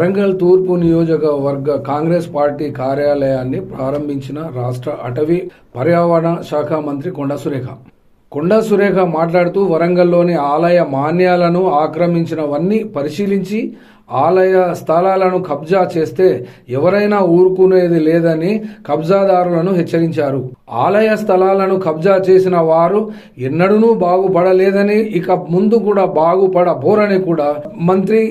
వరంగల్ తూర్పు నియోజకవర్గ కాంగ్రెస్ పార్టీ కార్యాలయాన్ని ప్రారంభించిన రాష్ట్ర అటవీ పర్యావరణ శాఖ మంత్రి కొండా సురేఖ. కొండా సురేఖ మాట్లాడుతూ వరంగల్లోని ఆలయ మాన్యాలను ఆక్రమించినవన్నీ పరిశీలించి ఆలయ స్థలాలను కబ్జా చేస్తే ఎవరైనా ఊరుకునేది లేదని కబ్జాదారులను హెచ్చరించారు. ఆలయ స్థలాలను కబ్జా చేసిన వారు ఎన్నడూ బాగుపడలేదని ఇక ముందు కూడా బాగుపడబోరని కూడా మంత్రి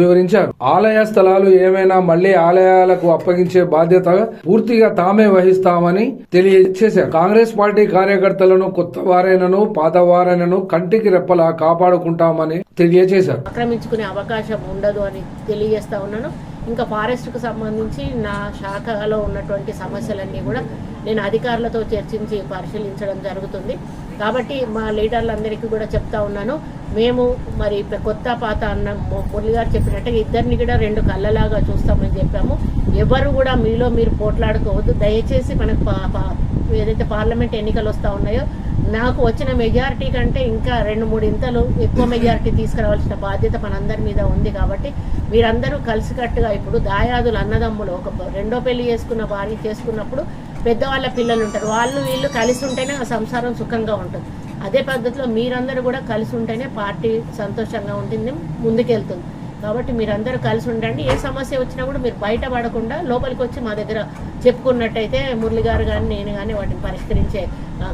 వివరించారు. ఆలయ స్థలాలు ఏమైనా మళ్ళీ ఆలయాలకు అప్పగించే బాధ్యత పూర్తిగా తామే వహిస్తామని తెలియజేశారు. కాంగ్రెస్ పార్టీ కార్యకర్తలను కొత్త వారైనను పాత వారైనను కంటికి రెప్పలా కాపాడుకుంటామని తెలియజేశారు. ఆక్రమించుకునే అవకాశం ఉండదు అని తెలియజేస్తా ఉన్నాను. ఇంకా ఫారెస్ట్కు సంబంధించి నా శాఖలో ఉన్నటువంటి సమస్యలన్నీ కూడా నేను అధికారులతో చర్చించి పరిశీలించడం జరుగుతుంది. కాబట్టి మా లీడర్లందరికీ కూడా చెప్తా ఉన్నాను మేము మరి కొత్త పాత అన్న ము- మురళి గారు చెప్పినట్టుగా ఇద్దరిని కూడా రెండు కళ్ళలాగా చూస్తామని చెప్పాము. ఎవరు కూడా మీలో మీరు పోట్లాడుకోవద్దు. దయచేసి మనకు పా- పా- ఏదైతే పార్లమెంట్ ఎన్నికలు వస్తూ ఉన్నాయో నాకు వచ్చిన మెజారిటీ కంటే ఇంకా రెండు మూడు ఇంతలు ఎక్కువ మెజారిటీ తీసుకురావాల్సిన బాధ్యత మనందరి మీద ఉంది కాబట్టి మీరందరూ కలిసికట్టుగా ఇప్పుడు దాయాదులు అన్నదమ్ములు ఒక రెండో పెళ్ళి చేసుకున్న భార్య చేసుకున్నప్పుడు పెద్దవాళ్ళ పిల్లలు ఉంటారు. వాళ్ళు వీళ్ళు కలిసి ఉంటేనే ఆ సంసారం సుఖంగా ఉంటుంది. అదే పద్ధతిలో మీరందరూ కూడా కలిసి ఉంటేనే పార్టీ సంతోషంగా ఉంటుంది ముందుకెళ్తుంది. కాబట్టి మీరందరూ కలిసి ఉండండి. ఏ సమస్య వచ్చినా కూడా మీరు బయట పడకుండా లోపలికి వచ్చి మా దగ్గర చెప్పుకున్నట్టయితే మురళి గారు కానీ నేను కానీ వాటిని పరిష్కరించే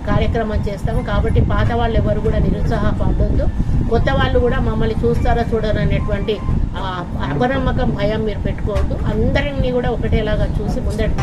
కార్యక్రమం చేస్తాము. కాబట్టి పాత వాళ్ళు ఎవరు కూడా నిరుత్సాహపడద్దు కొత్త వాళ్ళు కూడా మమ్మల్ని చూస్తారా చూడరనేటువంటి అపనమ్మకం భయం మీరు పెట్టుకోవద్దు. అందరినీ కూడా ఒకటేలాగా చూసి ముందడు